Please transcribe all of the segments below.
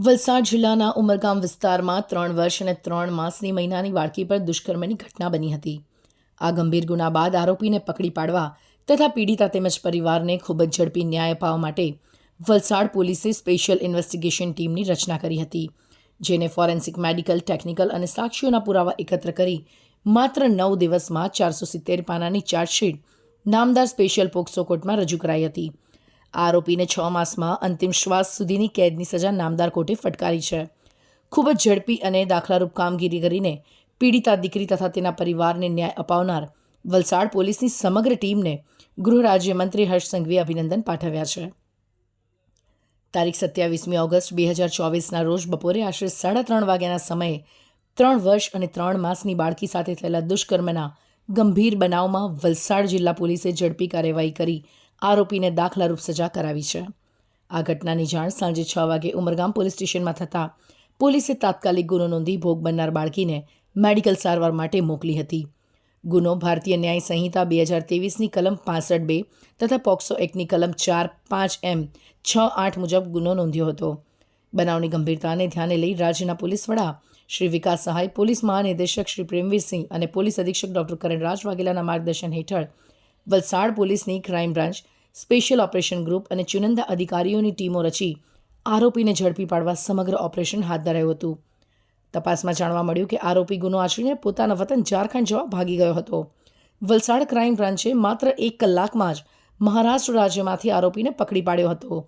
વલસાડ જિલ્લાના ઉમરગામ વિસ્તારમાં ત્રણ વર્ષ અને ત્રણ માસની મહિનાની બાળકી પર દુષ્કર્મની ઘટના બની હતી. આ ગંભીર ગુના બાદ આરોપીને પકડી પાડવા તથા પીડિતા તેમજ પરિવારને ખૂબ જ ઝડપી ન્યાય અપાવવા માટે વલસાડ પોલીસે સ્પેશિયલ ઇન્વેસ્ટિગેશન ટીમની રચના કરી હતી, જેને ફોરેન્સિક મેડિકલ, ટેકનિકલ અને સાક્ષીઓના પુરાવા એકત્ર કરી માત્ર નવ દિવસમાં ચારસો સિત્તેર પાનાની ચાર્જશીટ નામદાર સ્પેશિયલ પોક્સો કોર્ટમાં રજૂ કરાઈ હતી. આરોપીને છ માસમાં અંતિમ શ્વાસ સુધીની કેદની સજા નામદાર કોર્ટે ફટકારી છે. ખૂબ જ ઝડપી અને દાખલારૂપ કામગીરી કરીને પીડિતા દીકરી તથા તેના પરિવારને ન્યાય અપાવનાર વલસાડ પોલીસની સમગ્ર ટીમને ગૃહ રાજ્યમંત્રી હર્ષ સંઘવીએ અભિનંદન પાઠવ્યા છે. તારીખ સત્યાવીસમી ઓગસ્ટ બે હજાર ચોવીસના રોજ બપોરે આશરે સાડા ત્રણ વાગ્યાના સમયે ત્રણ વર્ષ અને ત્રણ માસની બાળકી સાથે થયેલા દુષ્કર્મના ગંભીર બનાવમાં વલસાડ જિલ્લા પોલીસે ઝડપી કાર્યવાહી કરી આરોપીને દાખલારૂપ સજા કરાવી છે. આ ઘટનાની જાણ સાંજે છ વાગે ઉમરગામ પોલીસ સ્ટેશનમાં થતાં પોલીસે તાત્કાલિક ગુનો નોંધી ભોગ બનનાર બાળકીને મેડિકલ સારવાર માટે મોકલી હતી. ગુનો ભારતીય ન્યાય સંહિતા બે હજાર ત્રેવીસની કલમ પાસઠ બે તથા પોક્સો એક્ટની કલમ ચાર પાંચ એમ છ આઠ મુજબ ગુનો નોંધ્યો હતો. બનાવની ગંભીરતાને ધ્યાને લઈ રાજ્યના પોલીસ વડા શ્રી વિકાસ સહાય, પોલીસ મહાનિદેશક શ્રી પ્રેમવીરસિંહ અને પોલીસ અધિક્ષક ડોક્ટર કરણરાજ વાઘેલાના માર્ગદર્શન હેઠળ વલસાડ પોલીસની crime branch, special operation group અને ચુનંદા અધિકારીઓની ટીમો રચી આરોપીને ઝડપી પાડવા સમગ્ર ઓપરેશન હાથ ધરાયું હતું. તપાસમાં જાણવા મળ્યું કે આરોપી ગુનો આચરીને પોતાના વતન ઝારખંડ જવા ભાગી ગયો હતો. વલસાડ ક્રાઇમ બ્રાન્ચે માત્ર એક કલાકમાં જ મહારાષ્ટ્ર રાજ્યમાંથી આરોપીને પકડી પાડ્યો હતો.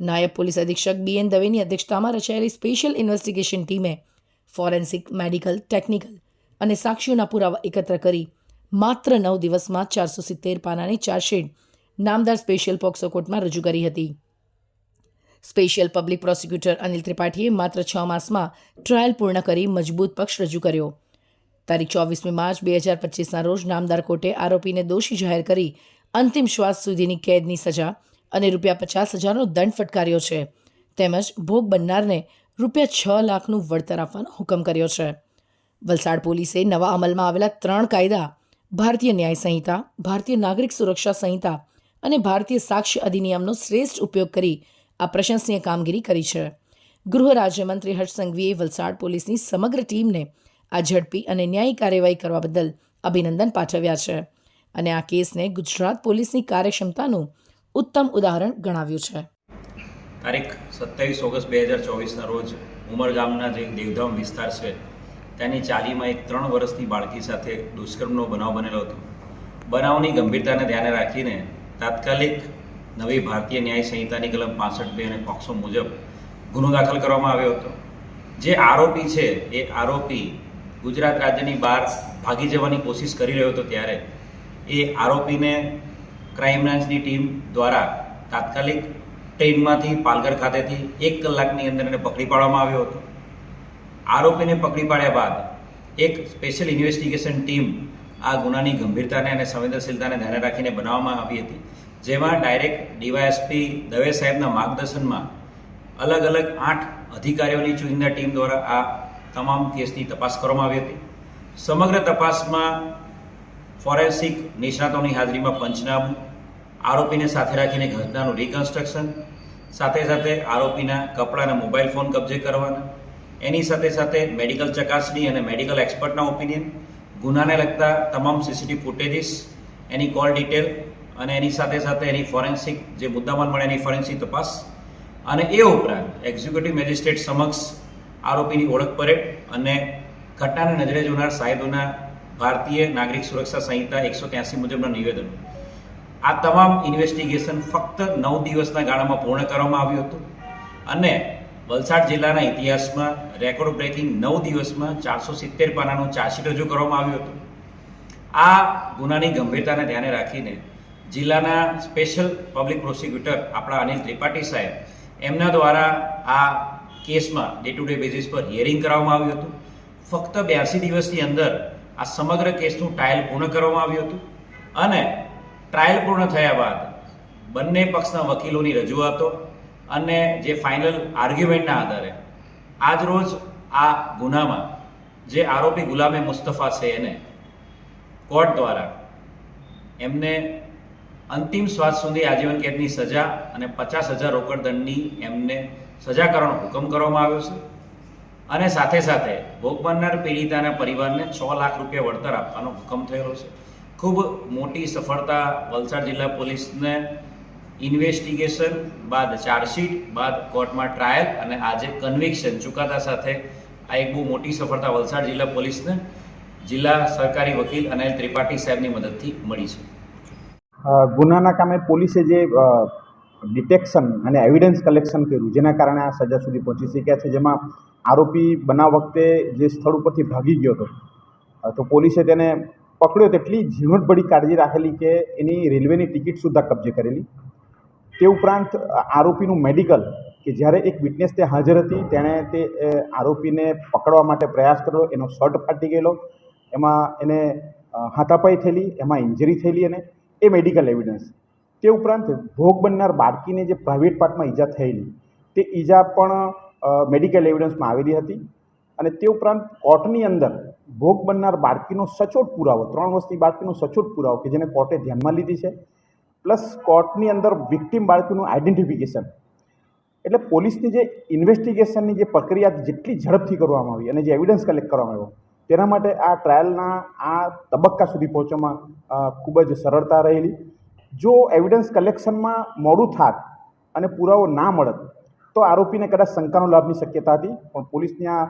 નાયબ પોલીસ અધિક્ષક બી એન દવેની અધ્યક્ષતામાં રચાયેલી સ્પેશિયલ ઇન્વેસ્ટિગેશન ટીમે ફોરેન્સિક, મેડિકલ, ટેકનિકલ અને સાક્ષીઓના પુરાવા એકત્ર કરી માત્ર નવ દિવસમાં ચારસો સિત્તેર પાનાની ચાર્જશીટ નામદાર સ્પેશિયલ પોક્સો કોર્ટમાં રજૂ કરી હતી. સ્પેશિયલ પબ્લિક પ્રોસિક્યુટર અનિલ ત્રિપાઠીએ માત્ર છ માસમાં ટ્રાયલ પૂર્ણ કરી મજબૂત પક્ષ રજૂ કર્યો. તારીખ ચોવીસમી માર્ચ બે હજાર પચીસના રોજ નામદાર કોર્ટે આરોપીને દોષી જાહેર કરી અંતિમ શ્વાસ સુધીની કેદની સજા અને રૂપિયા પચાસ હજારનો દંડ ફટકાર્યો છે. તેમજ ભોગ બનનારને રૂપિયા છ લાખનું વળતર આપવાનો હુકમ કર્યો છે. વલસાડ પોલીસે નવા અમલમાં આવેલા ત્રણ કાયદા ભારતીય ન્યાય સંહિતા, ભારતીય નાગરિક સુરક્ષા સંહિતા અને ભારતીય સાક્ષ્ય અધિનિયમનો શ્રેષ્ઠ ઉપયોગ કરી આ પ્રશંસનીય કામગીરી કરી છે. ગૃહ રાજ્યમંત્રી હર્ષ સંઘવીએ વલસાડ પોલીસની સમગ્ર ટીમને આ ઝડપી અને ન્યાયી કાર્યવાહી કરવા બદલ અભિનંદન પાઠવ્યા છે અને આ કેસને ગુજરાત પોલીસની કાર્યક્ષમતાનું ઉત્તમ ઉદાહરણ ગણાવ્યું છે. તારીખ સત્યાવીસ ઓગસ્ટ બે હજાર ચોવીસના રોજ ઉમરગામના જે દેવધામ વિસ્તાર છે ત્યાંની ચાલીમાં એક ત્રણ વર્ષની બાળકી સાથે દુષ્કર્મનો બનાવ બનેલો હતો. બનાવની ગંભીરતાને ધ્યાને રાખીને તાત્કાલિક નવી ભારતીય ન્યાય સંહિતાની કલમ પાસઠ બે અને પોક્સો મુજબ ગુનો દાખલ કરવામાં આવ્યો હતો. જે આરોપી છે એ આરોપી ગુજરાત રાજ્યની બહાર ભાગી જવાની કોશિશ કરી રહ્યો હતો ત્યારે એ આરોપીને ક્રાઇમ બ્રાન્ચની ટીમ દ્વારા તાત્કાલિક ટ્રેનમાંથી પાલઘર ખાતેથી એક કલાકની અંદર એને પકડી પાડવામાં આવ્યો હતો. આરોપીને પકડી પાડ્યા બાદ એક સ્પેશિયલ ઇન્વેસ્ટિગેશન ટીમ આ ગુનાની ગંભીરતાને અને સંવેદનશીલતાને ધ્યાને રાખીને બનાવવામાં આવી હતી. જેમાં ડાયરેક્ટ ડીવાયએસપી દવે સાહેબના માર્ગદર્શનમાં અલગ અલગ આઠ અધિકારીઓની ચુનિંદા ટીમ દ્વારા આ તમામ કેસની તપાસ કરવામાં આવી હતી. સમગ્ર તપાસમાં ફોરેન્સિક નિષ્ણાતોની હાજરીમાં પંચનામું, આરોપીને સાથે રાખીને ઘટનાનું રિકન્સ્ટ્રક્શન સાથે સાથે આરોપીના કપડાના મોબાઈલ ફોન કબજે કરવાના એની સાથે સાથે મેડિકલ ચકાસણી અને મેડિકલ એક્સપર્ટના ઓપિનિયન ગુનાને લગતા તમામ સીસીટીવી ફૂટેજીસ એની કોલ ડિટેલ અને એની સાથે સાથે એની ફોરેન્સિક જે મુદ્દામાલ મળે એની ફોરેન્સિક તપાસ. અને એ ઉપરાંત એક્ઝિક્યુટિવ મેજિસ્ટ્રેટ સમક્ષ આરોપીની ઓળખ પરેડ અને ઘટનાને નજરે જોનાર સાહેબોના ભારતીય નાગરિક સુરક્ષા સંહિતા એકસો ત્યાસી મુજબના નિવેદન. આ તમામ ઇન્વેસ્ટિગેશન ફક્ત નવ દિવસના ગાળામાં પૂર્ણ કરવામાં આવ્યું હતું. અને વલસાડ જિલ્લાના ઇતિહાસમાં રેકોર્ડ બ્રેકિંગ નવ દિવસમાં ચારસો સિત્તેર પાનાનું ચાર્જશીટ રજૂ કરવામાં આવ્યું હતું. આ ગુનાની ગંભીરતાને ધ્યાને રાખીને જિલ્લાના સ્પેશિયલ પબ્લિક પ્રોસિક્યુટર આપણા અનિલ ત્રિપાઠી સાહેબ, એમના દ્વારા આ કેસમાં ડે ટુ ડે બેઝિસ પર હિયરિંગ કરવામાં આવ્યું હતું. ફક્ત બ્યાસી દિવસની અંદર આ સમગ્ર કેસનું ટ્રાયલ પૂર્ણ કરવામાં આવ્યું હતું અને ટ્રાયલ પૂર્ણ થયા બાદ બંને પક્ષના વકીલોની રજૂઆતો અને જે ફાઇનલ આર્ગ્યુમેન્ટના આધારે, આજ રોજ આ ગુનામાં જે આરોપી ગુલામે મુસ્તફા છે એને, કોર્ટ દ્વારા એમને અંતિમ શ્વાસ સુધી આજીવન કેદની સજા અને પચાસ હજાર રોકડ દંડની એમને સજા કરવાનો હુકમ કરવામાં આવ્યો છે. અને સાથે સાથે ભોગ બનનાર પીડિતાના પરિવારને છ લાખ રૂપિયા વળતર આપવાનો હુકમ થયેલો છે. ખૂબ મોટી સફળતા વલસાડ જિલ્લા પોલીસને ઇન્વેસ્ટિગેશન, બાદ ચાર્જશીટ, બાદ કોર્ટમાં ટ્રાયલ અને આજે કન્વિક્શન ચુકાદા સાથે આ એક બહુ મોટી સફળતા વલસાડ જિલ્લા પોલીસને જિલ્લા સરકારી વકીલ અનિલ ત્રિપાઠી સાહેબની મદદથી મળી છે. ગુનાના કામે પોલીસે જે ડિટેક્શન અને એવિડન્સ કલેક્શન કર્યું, જેના કારણે આ સજા સુધી પહોંચી શક્યા છે, જેમાં આરોપી બનાવ વખતે જે સ્થળ ઉપરથી ભાગી ગયો હતો તો પોલીસે તેને પકડ્યો, તેટલી ઝીણવટભરી કાળજી રાખેલી કે એની રેલવેની ટિકિટ સુદ્ધા કબજે કરેલી. તે ઉપરાંત આરોપીનું મેડિકલ, કે જ્યારે એક વિટનેસ તે હાજર હતી, તેણે તે આરોપીને પકડવા માટે પ્રયાસ કર્યો, એનો શર્ટ ફાટી ગયેલો, એમાં એને હાથાપાઈ થયેલી, એમાં ઇન્જરી થયેલી અને એ મેડિકલ એવિડન્સ. તે ઉપરાંત, ભોગ બનનાર બાળકીને જે પ્રાઇવેટ પાર્ટમાં ઈજા થયેલી, તે ઈજા પણ મેડિકલ એવિડન્સમાં આવેલી હતી અને તે ઉપરાંત, કોર્ટની અંદર ભોગ બનનાર બાળકીનો સચોટ પુરાવો, ત્રણ વર્ષની બાળકીનો સચોટ પુરાવો, કે જેને કોર્ટે ધ્યાનમાં લીધી છે પ્લસ કોર્ટની અંદર વિક્ટીમ બાળકીનું આઈડેન્ટિફિકેશન એટલે પોલીસની જે ઇન્વેસ્ટિગેશનની જે પ્રક્રિયા જેટલી ઝડપથી કરવામાં આવી અને જે એવિડન્સ કલેક્ટ કરવામાં આવ્યો, તેના માટે આ ટ્રાયલના આ તબક્કા સુધી પહોંચવામાં ખૂબ જ સરળતા રહેલી. જો એવિડન્સ કલેક્શનમાં મોડું થાત અને પુરાવો ના મળત, તો આરોપીને કદાચ શંકાનો લાભની શક્યતા હતી, પણ પોલીસની આ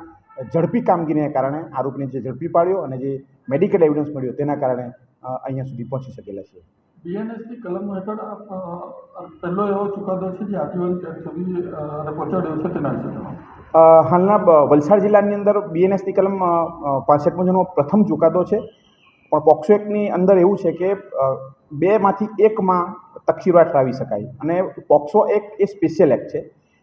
ઝડપી કામગીરીને કારણે આરોપીને જે ઝડપી પાડ્યો અને જે મેડિકલ એવિડન્સ મળ્યો, તેના કારણે અહીંયા સુધી પહોંચી શકેલા છે બીએનએસની કલમ હેઠળ પહેલો એવો ચુકાદો છે જે આજીવન કેદ સુધી પહોંચાડ્યો છે તેના વિશે હાલના વલસાડ જિલ્લાની અંદર બીએનએસની કલમ પાસઠ મુજબનો પ્રથમ ચુકાદો છે. પણ પોક્સો એક્ટની અંદર એવું છે કે બેમાંથી એકમાં તકસીરવાર ઠરાવી શકાય. અને પોક્સો એક્ટ એ સ્પેશિયલ એક્ટ છે.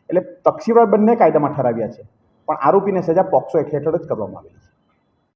એટલે તકસીરવાર બંને કાયદામાં ઠરાવ્યા છે. પણ આરોપીને સજા પોક્સો એક્ટ હેઠળ જ કરવામાં આવી